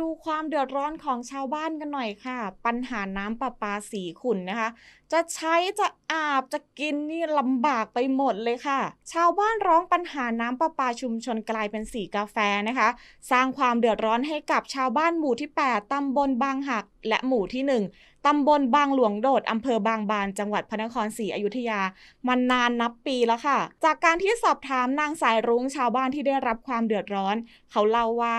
ดูความเดือดร้อนของชาวบ้านกันหน่อยค่ะ ปัญหาน้ำประปาสีขุ่นนะคะ จะใช้จะอาบจะกินนี่ลำบากไปหมดเลยค่ะ ชาวบ้านร้องปัญหาน้ำประปาชุมชนกลายเป็นสีกาแฟนะคะ สร้างความเดือดร้อนให้กับชาวบ้านหมู่ที่ 8 ตำบลบางหัก และหมู่ที่ 1 ตำบลบางหลวงโดดอำเภอบางบาน จังหวัดพระนครศรีอยุธยามานานนับปีแล้วค่ะ จากการที่สอบถามนางสายรุ้งชาวบ้านที่ได้รับความเดือดร้อน เขาเล่าว่า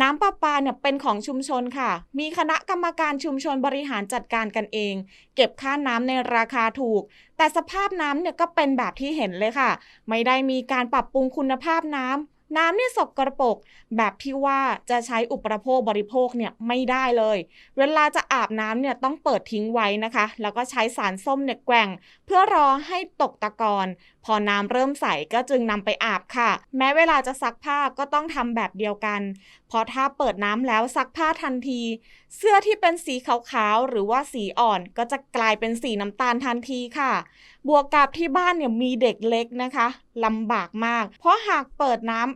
น้ำประปาเนี่ยเป็นของชุมชนค่ะ มีคณะกรรมการชุมชนบริหารจัดการกันเอง เก็บค่าน้ำในราคาถูก แต่สภาพน้ำเนี่ยก็เป็นแบบที่เห็นเลยค่ะ ไม่ได้มีการปรับปรุงคุณภาพน้ำ น้ำเนี่ยสกรปรกแบบที่ว่าจะใช้อุปโภคบริโภคเนี่ยไม่ได้เลย เวลาจะอาบน้ำเนี่ยต้องเปิดทิ้งไว้นะคะ แล้วก็ใช้สารส้มเนี่ยแกว่ง เพื่อรอให้ตกตะกอนพอน้ำเริ่มใสก็จึงนำไปอาบค่ะ แม้เวลาจะซักผ้าก็ต้องทำแบบเดียวกันเพราะถ้าเปิดน้ำแล้วซักผ้าทันที เสื้อที่เป็นสีขาวๆหรือว่าสีอ่อนก็จะกลายเป็นสีน้ำตาลทันทีค่ะ บวกกับที่บ้านเนี่ยมีเด็กเล็กนะคะลำบากมาก เพราะหากเปิดน้ำ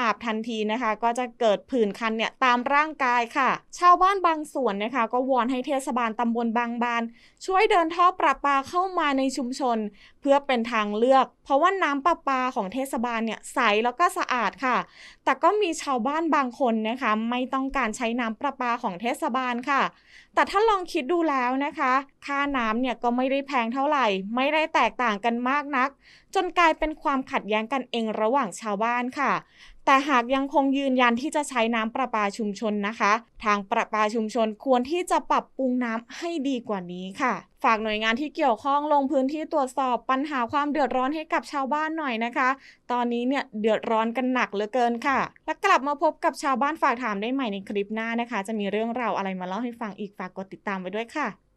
อาบทันทีนะคะ ก็จะเกิดผื่นคันเนี่ยตามร่างกายค่ะ ชาวบ้านบางส่วนนะคะ ก็วอนให้เทศบาลตำบลบางบาน ช่วยเดินท่อประปาเข้ามาในชุมชน เพื่อเป็นทางเลือก เพราะว่าน้ำประปาของเทศบาลเนี่ยใสแล้วก็สะอาดค่ะ แต่ก็มีชาวบ้านบางคนนะคะ ไม่ต้องการใช้น้ำประปาของเทศบาลค่ะ แต่ถ้าลองคิดดูแล้วนะคะ ค่าน้ำเนี่ยก็ไม่ได้แพงเท่าไหร่ ไม่ได้แตกต่างกันมากนัก จนกลายเป็นความขัดแย้งกันเองระหว่างชาวบ้านค่ะแต่หากยังคงยืนยันที่จะใช้น้ำประปาชุมชนนะคะ ทางประปาชุมชนควรที่จะปรับปรุงน้ำให้ดีกว่านี้ค่ะ ฝากหน่วยงานที่เกี่ยวข้องลงพื้นที่ตรวจสอบปัญหาความเดือดร้อนให้กับชาวบ้านหน่อยนะคะ ตอนนี้เนี่ยเดือดร้อนกันหนักเหลือเกินค่ะ และกลับมาพบกับชาวบ้านฝากถามได้ใหม่ในคลิปหน้านะคะ จะมีเรื่องราวอะไรมาเล่าให้ฟังอีกฝากกดติดตามไว้ด้วยค่ะ